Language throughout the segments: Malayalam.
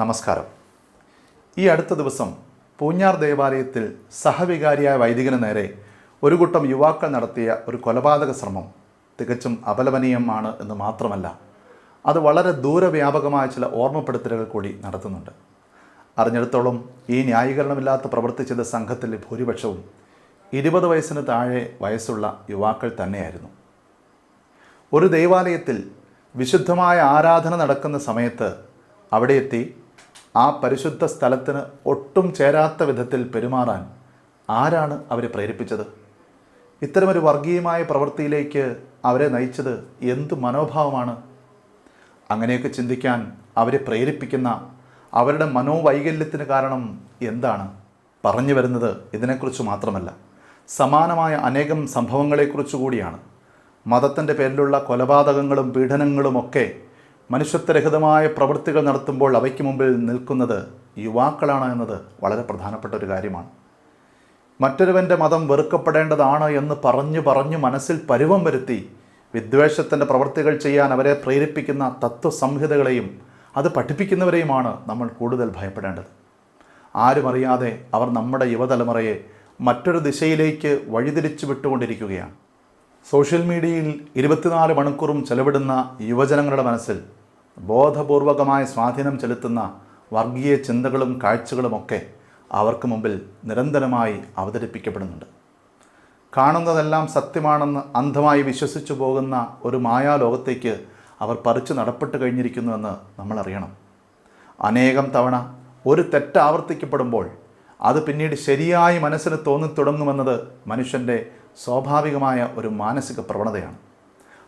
നമസ്കാരം. ഈ അടുത്ത ദിവസം പൂഞ്ഞാർ ദേവാലയത്തിൽ സഹവികാരിയായ വൈദികന് നേരെ ഒരു കൂട്ടം യുവാക്കൾ നടത്തിയ ഒരു കൊലപാതക ശ്രമം തികച്ചും അപലപനീയമാണ് എന്ന് മാത്രമല്ല അത് വളരെ ദൂരവ്യാപകമായ ചില ഓർമ്മപ്പെടുത്തലുകൾ കൂടി നടത്തുന്നുണ്ട്. അറിഞ്ഞിടത്തോളം ഈ ന്യായീകരണമില്ലാത്ത പ്രവർത്തിച്ചത് സംഘത്തിലെ ഭൂരിപക്ഷവും ഇരുപത് വയസ്സിന് താഴെ വയസ്സുള്ള യുവാക്കൾ തന്നെയായിരുന്നു. ഒരു ദേവാലയത്തിൽ വിശുദ്ധമായ ആരാധന നടക്കുന്ന സമയത്ത് അവിടെ എത്തി ആ പരിശുദ്ധ സ്ഥലത്തിന് ഒട്ടും ചേരാത്ത വിധത്തിൽ പെരുമാറാൻ ആരാണ് അവരെ പ്രേരിപ്പിച്ചത്? ഇത്തരമൊരു വർഗീയമായ പ്രവൃത്തിയിലേക്ക് അവരെ നയിച്ചത് എന്ത് മനോഭാവമാണ്? അങ്ങനെയൊക്കെ ചിന്തിക്കാൻ അവരെ പ്രേരിപ്പിക്കുന്ന അവരുടെ മനോവൈകല്യത്തിന് കാരണം എന്താണ്? പറഞ്ഞു വരുന്നത് ഇതിനെക്കുറിച്ച് മാത്രമല്ല. സമാനമായ അനേകം സംഭവങ്ങളെക്കുറിച്ച് കൂടിയാണ്. മതത്തിന്റെ പേരിലുള്ള കൊലപാതകങ്ങളും പീഡനങ്ങളുമൊക്കെ മനുഷ്യത്വരഹിതമായ പ്രവൃത്തികൾ നടത്തുമ്പോൾ അവയ്ക്ക് മുമ്പിൽ നിൽക്കുന്നത് യുവാക്കളാണ് എന്നത് വളരെ പ്രധാനപ്പെട്ട ഒരു കാര്യമാണ്. മറ്റൊരുവന്റെ മതം വെറുക്കപ്പെടേണ്ടതാണ് എന്ന് പറഞ്ഞു പറഞ്ഞു മനസ്സിൽ പരുവം വരുത്തി വിദ്വേഷത്തിന്റെ പ്രവൃത്തികൾ ചെയ്യാൻ അവരെ പ്രേരിപ്പിക്കുന്ന തത്വസംഹിതകളെയും അത് പഠിപ്പിക്കുന്നവരെയുമാണ് നമ്മൾ കൂടുതൽ ഭയപ്പെടേണ്ടത്. ആരുമറിയാതെ അവർ നമ്മുടെ യുവതലമുറയെ മറ്റൊരു ദിശയിലേക്ക് വഴിതിരിച്ചു വിട്ടുകൊണ്ടിരിക്കുകയാണ്. സോഷ്യൽ മീഡിയയിൽ ഇരുപത്തിനാല് മണിക്കൂറും ചെലവിടുന്ന യുവജനങ്ങളുടെ മനസ്സിൽ ബോധപൂർവകമായ സ്വാധീനം ചെലുത്തുന്ന വർഗീയ ചിന്തകളും കാഴ്ചകളുമൊക്കെ അവർക്ക് മുമ്പിൽ നിരന്തരമായി അവതരിപ്പിക്കപ്പെടുന്നുണ്ട്. കാണുന്നതെല്ലാം സത്യമാണെന്ന് അന്ധമായി വിശ്വസിച്ചു പോകുന്ന ഒരു മായാലോകത്തേക്ക് അവർ പറിച്ചു നടപ്പെട്ട് കഴിഞ്ഞിരിക്കുന്നുവെന്ന് നമ്മളറിയണം. അനേകം തവണ ഒരു തെറ്റ് ആവർത്തിക്കപ്പെടുമ്പോൾ അത് പിന്നീട് ശരിയായി മനസ്സിന് തോന്നിത്തുടങ്ങുമെന്നത് മനുഷ്യന്റെ സ്വാഭാവികമായ ഒരു മാനസിക പ്രവണതയാണ്.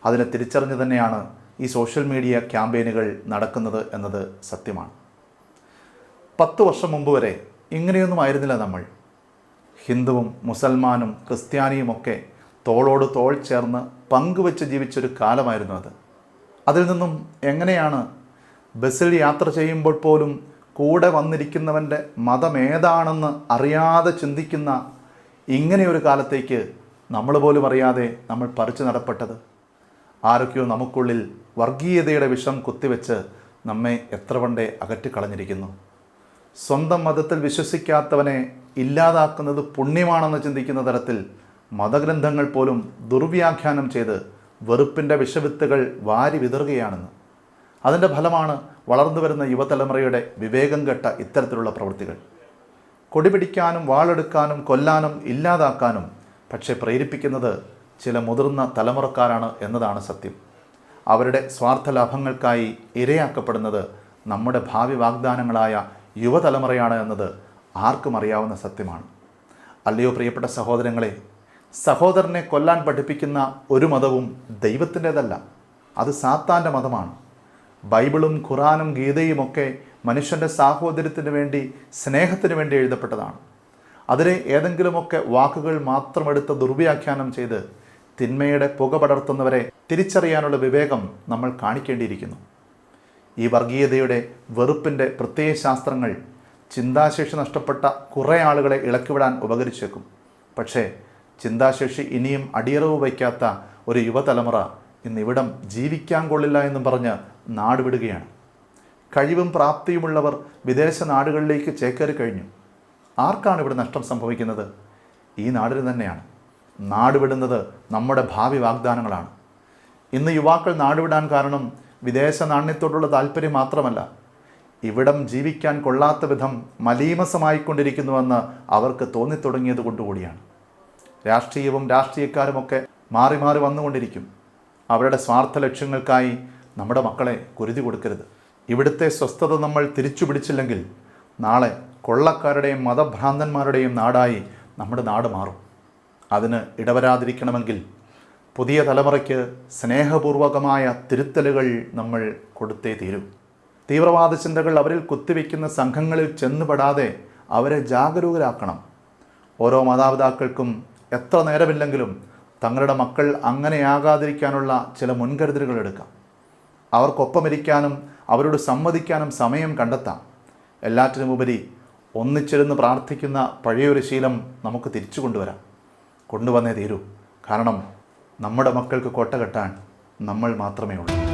അതിനെ തിരിച്ചറിഞ്ഞു തന്നെയാണ് ഈ സോഷ്യൽ മീഡിയ ക്യാമ്പയിനുകൾ നടക്കുന്നത് എന്നത് സത്യമാണ്. പത്ത് വർഷം മുമ്പ് വരെ ഇങ്ങനെയൊന്നും ആയിരുന്നില്ല നമ്മൾ. ഹിന്ദുവും മുസൽമാനും ക്രിസ്ത്യാനിയുമൊക്കെ തോളോട് തോൾ ചേർന്ന് പങ്കുവെച്ച് ജീവിച്ചൊരു കാലമായിരുന്നു അത്. അതിൽ നിന്നും എങ്ങനെയാണ് ബസ്സിൽ യാത്ര ചെയ്യുമ്പോൾ പോലും കൂടെ വന്നിരിക്കുന്നവന്റെ മതമേതാണെന്ന് അറിയാതെ ചിന്തിക്കുന്ന ഇങ്ങനെയൊരു കാലത്തേക്ക് നമ്മൾ പോലും അറിയാതെ നമ്മൾ പറിച്ചു നടപ്പെട്ടത്? ആരൊക്കെയോ നമുക്കുള്ളിൽ വർഗീയതയുടെ വിഷം കുത്തിവെച്ച് നമ്മെ എത്ര പണ്ടേ അകറ്റിക്കളഞ്ഞിരിക്കുന്നു സ്വന്തം മതത്തിൽ വിശ്വസിക്കാത്തവനെ ഇല്ലാതാക്കുന്നത് പുണ്യമാണെന്ന് ചിന്തിക്കുന്ന തരത്തിൽ മതഗ്രന്ഥങ്ങൾ പോലും ദുർവ്യാഖ്യാനം ചെയ്ത് വെറുപ്പിന്റെ വിഷവിത്തുകൾ വാരി വിതറുകയാണെന്ന്. അതിന്റെ ഫലമാണ് വളർന്നു വരുന്ന യുവതലമുറയുടെ വിവേകം കെട്ട ഇത്തരത്തിലുള്ള പ്രവൃത്തികൾ. കൊടിപിടിക്കാനും വാളെടുക്കാനും കൊല്ലാനും ഇല്ലാതാക്കാനും പക്ഷേ പ്രേരിപ്പിക്കുന്നത് ചില മുതിർന്ന തലമുറക്കാരാണ് എന്നതാണ് സത്യം. അവരുടെ സ്വാർത്ഥ ലാഭങ്ങൾക്കായി ഇരയാക്കപ്പെടുന്നത് നമ്മുടെ ഭാവി വാഗ്ദാനങ്ങളായ യുവതലമുറയാണ് എന്നത് ആർക്കും അറിയാവുന്ന സത്യമാണ്. അല്ലയോ പ്രിയപ്പെട്ട സഹോദരങ്ങളെ സഹോദരനെ കൊല്ലാൻ പഠിപ്പിക്കുന്ന ഒരു മതവും ദൈവത്തിന്റെതല്ല. അത് സാത്താന്റെ മതമാണ്. ബൈബിളും ഖുറാനും ഗീതയുമൊക്കെ മനുഷ്യന്റെ സാഹോദര്യത്തിന് വേണ്ടി സ്നേഹത്തിന് വേണ്ടി എഴുതപ്പെട്ടതാണ്. അതിനെ ഏതെങ്കിലുമൊക്കെ വാക്കുകൾ മാത്രമെടുത്ത് ദുർവ്യാഖ്യാനം ചെയ്ത് തിന്മയുടെ പുക പടർത്തുന്നവരെ തിരിച്ചറിയാനുള്ള വിവേകം നമ്മൾ കാണിക്കേണ്ടിയിരിക്കുന്നു. ഈ വർഗീയതയുടെ വെറുപ്പിന്റെ പ്രത്യയശാസ്ത്രങ്ങൾ ചിന്താശേഷി നഷ്ടപ്പെട്ട കുറേ ആളുകളെ ഇളക്കിവിടാൻ ഉപകരിച്ചേക്കും. പക്ഷേ ചിന്താശേഷി ഇനിയും അടിയറവ് വയ്ക്കാത്ത ഒരു യുവതലമുറ ഇന്നിവിടം ജീവിക്കാൻ കൊള്ളില്ല എന്നും പറഞ്ഞ് നാടുവിടുകയാണ്. കഴിവും പ്രാപ്തിയുമുള്ളവർ വിദേശ നാടുകളിലേക്ക് ചേക്കേറി കഴിഞ്ഞു ആർക്കാണ് ഇവിടെ നഷ്ടം സംഭവിക്കുന്നത്? ഈ നാടിന് തന്നെയാണ്. നാടുവിടുന്നത് നമ്മുടെ ഭാവി വാഗ്ദാനങ്ങളാണ്. ഇന്ന് യുവാക്കൾ നാടുവിടാൻ കാരണം വിദേശ നാണ്യത്തോടുള്ള താല്പര്യം മാത്രമല്ല ഇവിടം ജീവിക്കാൻ കൊള്ളാത്ത വിധം മലീമസമായിക്കൊണ്ടിരിക്കുന്നുവെന്ന് അവർക്ക് തോന്നിത്തുടങ്ങിയത് കൊണ്ടുകൂടിയാണ്. രാഷ്ട്രീയവും രാഷ്ട്രീയക്കാരുമൊക്കെ മാറി മാറി വന്നുകൊണ്ടിരിക്കും. അവരുടെ സ്വാർത്ഥ ലക്ഷ്യങ്ങൾക്കായി നമ്മുടെ മക്കളെ കുരുതി കൊടുക്കരുത്. ഇവിടുത്തെ സ്വസ്ഥത നമ്മൾ തിരിച്ചു പിടിച്ചില്ലെങ്കിൽ നാളെ കൊള്ളക്കാരുടെയും മതഭ്രാന്തന്മാരുടെയും നാടായി നമ്മുടെ നാട് മാറും. അതിന് ഇടവരാതിരിക്കണമെങ്കിൽ പുതിയ തലമുറയ്ക്ക് സ്നേഹപൂർവകമായ തിരുത്തലുകൾ നമ്മൾ കൊടുത്തേ തീരൂ. തീവ്രവാദ ചിന്തകൾ അവരിൽ കുത്തിവെക്കുന്ന സംഘങ്ങളിൽ ചെന്നുപെടാതെ അവരെ ജാഗരൂകരാക്കണം. ഓരോ മാതാപിതാക്കൾക്കും എത്ര നേരമില്ലെങ്കിലും തങ്ങളുടെ മക്കൾ അങ്ങനെയാകാതിരിക്കാനുള്ള ചില മുൻകരുതലുകൾ എടുക്കാം. അവർക്കൊപ്പമിരിക്കാനും അവരോട് സമ്മതിക്കാനും സമയം കണ്ടെത്താം. എല്ലാറ്റിനുമുപരി ഒന്നിച്ചിരുന്ന് പ്രാർത്ഥിക്കുന്ന പഴയൊരു ശീലം നമുക്ക് തിരിച്ചു കൊണ്ടുവരാം. കൊണ്ടുവന്നേ തീരൂ. കാരണം നമ്മുടെ മക്കൾക്ക് കോട്ട കെട്ടാൻ നമ്മൾ മാത്രമേ ഉള്ളൂ.